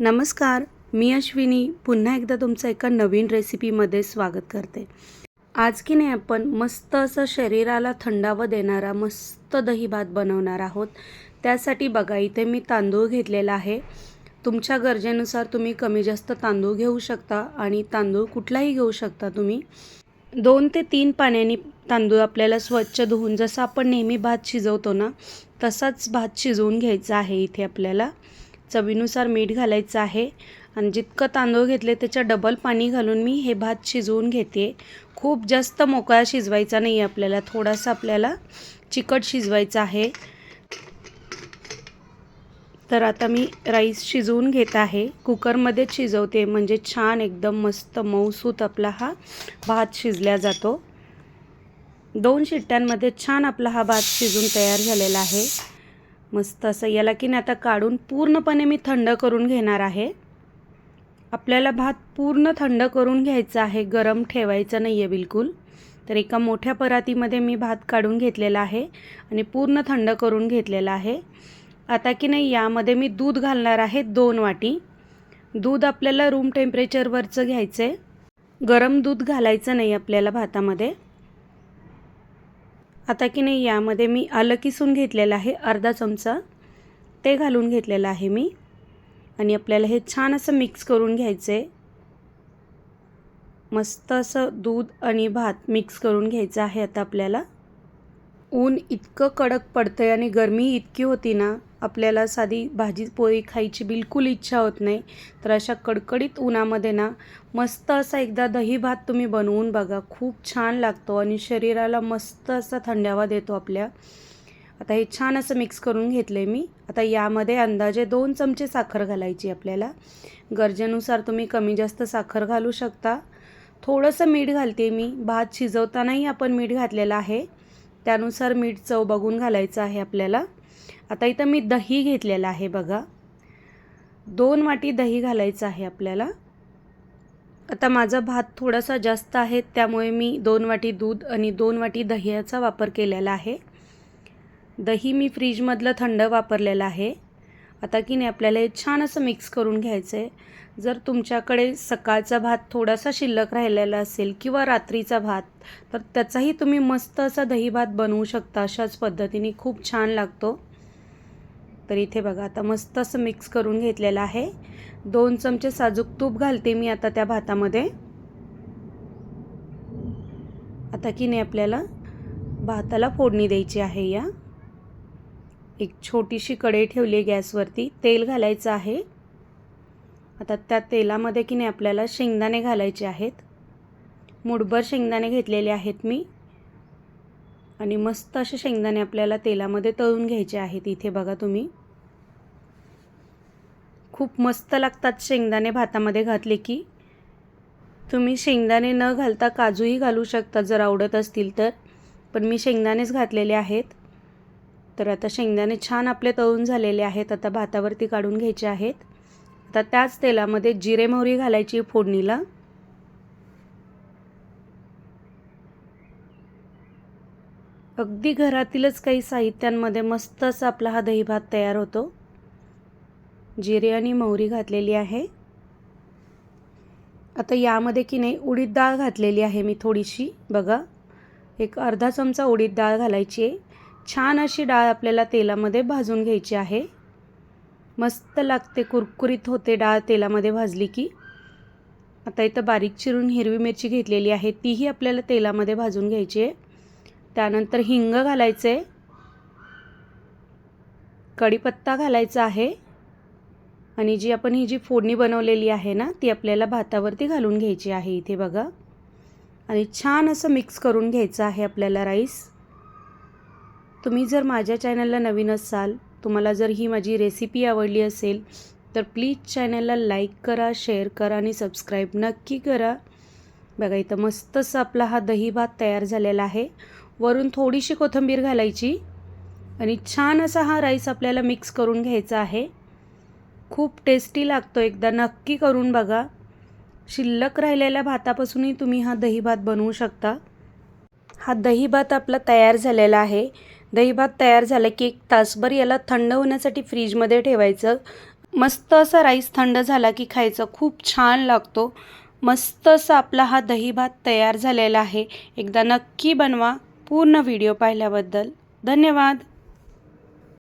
नमस्कार मी अश्विनी पुन्हा एकदा तुमचं एका नवीन रेसिपीमध्ये स्वागत करते. आज की नाही आपण मस्त असं शरीराला थंडावं देणारा मस्त दही भात बनवणार आहोत. त्यासाठी बघा इथे मी तांदूळ घेतलेला आहे. तुमच्या गरजेनुसार तुम्ही कमी जास्त तांदूळ घेऊ शकता आणि तांदूळ कुठलाही घेऊ शकता तुम्ही. दोन ते तीन पाण्याने तांदूळ आपल्याला स्वच्छ धुवून जसं आपण नेहमी भात शिजवतो ना तसाच भात शिजवून घ्यायचा आहे इथे आपल्याला. चवीनुसार मीठ घालायचं आहे आणि जितकं तांदूळ घेतले त्याच्या डबल पाणी घालून मी हे भात शिजवून घेते. खूप जास्त मोकळा शिजवायचा नाही आहे आपल्याला थोडासा आपल्याला चिकट शिजवायचा आहे. तर आता मी राईस शिजवून घेत आहे. कुकरमध्येच शिजवते म्हणजे छान एकदम मस्त मऊसूत आपला हा भात शिजल्या जातो. दोन शिट्ट्यांमध्ये छान आपला हा भात शिजून तयार झालेला आहे. मस्त असं याला की नाही आता काढून पूर्णपणे मी थंड करून घेणार आहे. आपल्याला भात पूर्ण थंड करून घ्यायचा आहे गरम ठेवायचा नाही आहे बिलकुल. तर एका मोठ्या परातीमध्ये मी भात काढून घेतलेला आहे आणि पूर्ण थंड करून घेतलेला आहे. आता की नाही यामध्ये मी दूध घालणार आहे दोन वाटी. दूध आपल्याला रूम टेम्परेचरवरचं घ्यायचं आहे गरम दूध घालायचं नाही आपल्याला भातामध्ये. आता की नाही यामध्ये मी आलं किसून घेतलेलं आहे अर्धा चमचा. ते घालून घेतलेलं आहे मी. आणि आपल्याला हे छान असं मिक्स करून घ्यायचं आहे मस्त असं दूध आणि भात मिक्स करून घ्यायचं आहे आता आपल्याला. ऊन इतकं कडक पडतं आहे आणि गरमी इतकी होती ना आपल्याला साधी भाजी पोळी खायची बिलकुल इच्छा होत नाही. तर अशा कडकडीत उन्हामध्ये ना मस्त असा एकदा दही भात तुम्ही बनवून बघा. खूप छान लागतो आणि शरीराला मस्त असा थंडावा देतो आपल्या. आता हे छान असं मिक्स करून घेतलं आहे मी. आता यामध्ये अंदाजे दोन चमचे साखर घालायची आपल्याला. गरजेनुसार तुम्ही कमी जास्त साखर घालू शकता. थोडंसं मीठ घालते मी. भात शिजवतानाही आपण मीठ घातलेलं आहे. त्यानुसार मीठ चव बघून घालायचं आहे आपल्याला. आता इथं मी दही घेतलेलं आहे बघा. दोन वाटी दही घालायचं आहे आपल्याला. आता माझा भात थोडासा जास्त आहे त्यामुळे मी दोन वाटी दूध आणि दोन वाटी दह्याचा वापर केलेला आहे. दही मी फ्रीजमधलं थंड वापरलेलं आहे. आता की नाही आपल्याला हे छान असं मिक्स करून घ्यायचं आहे जर तुमच्याकडे सकाळचा भात थोडासा शिल्लक राहिलेला असेल किंवा रात्रीचा भात तर त्याचाही तुम्ही मस्त असा दही भात बनवू शकता अशाच पद्धतीने. खूप छान लागतो. तर इथे बघा आता मस्त असं मिक्स करून घेतलेलं आहे. दोन चमचे साजूक तूप घालते मी आता त्या भातामध्ये. आता की नाही आपल्याला भाताला फोडणी द्यायची आहे या. एक छोटीशी कढई ठेवली आहे गॅसवरती. तेल घालायचं आहे. आता त्या तेलामध्ये की नाही आपल्याला शेंगदाणे घालायचे आहेत. मुठभर शेंगदाणे घेतलेले आहेत मी. आणि मस्त असे शेंगदाणे आपल्याला तेलामध्ये तळून घ्यायचे आहेत. इथे बघा तुम्ही. खूप मस्त लागतात शेंगदाणे भातामध्ये घातले की. तुम्ही शेंगदाणे न घालता काजूही घालू शकता जर आवडत असतील तर. पण मी शेंगदाणेच घातलेले आहेत. तर आता शेंगदाणे छान आपले तळून झालेले आहेत. आता भातावरती काढून घ्यायचे आहेत. आता त्याच तेलामध्ये जिरे मोहरी घालायची फोडणीला. अगदी घरातीलच काही साहित्यांमध्ये मस्त असा आपला हा दही भात तयार होतो. जिरे आणि मोहरी घातलेली आहे. आता यामध्ये की नाही उडीद डाळ घातलेली आहे मी थोडीशी. बघा एक अर्धा चमचा उडीद डाळ घालायची आहे. छान अशी डाळ आपल्याला तेलामध्ये भाजून घ्यायची आहे. मस्त लागते कुरकुरीत होते डाळ तेलामध्ये भाजली की. आता इथं बारीक चिरून हिरवी मिरची घेतलेली आहे तीही आपल्याला तेलामध्ये भाजून घ्यायची आहे. त्यानंतर हिंग घालायचं. आहे कढीपत्ता घालायचा आहे. आणि जी आपण ही जी फोडणी बनवलेली आहे ना ती आपल्याला भातावरती घालून घ्यायची आहे इथे बघा. आणि छान असं मिक्स करून घ्यायचं आहे आपल्याला राईस. तुम्ही जर माझ्या चॅनलला नवीन असाल तुम्हाला जर ही माझी रेसिपी आवडली असेल तर प्लीज चॅनलला लाईक करा शेअर करा आणि सबस्क्राईब नक्की करा. बघा इथं मस्तच आपला हा दही भात तयार झालेला आहे. वरून थोडीशी कोथिंबीर घालायची आणि छान असा हा राईस आपल्याला मिक्स करून घ्यायचा आहे. खूप टेस्टी लागतो एकदा नक्की करून बघा. शिल्लक राहिलेल्या भातापासूनही तुम्ही हा दही भात बनवू शकता. हा दही भात आपला तयार झालेला आहे. दहीभात तयार झाला की एक तासभर याला थंड होण्यासाठी फ्रीजमध्ये ठेवायचं. मस्त असा राईस थंड झाला की खायचा. खूप छान लागतो. मस्त असा आपला हा दहीभात तयार झालेला आहे. एकदा नक्की बनवा. पूर्ण व्हिडिओ पाहिल्याबद्दल धन्यवाद.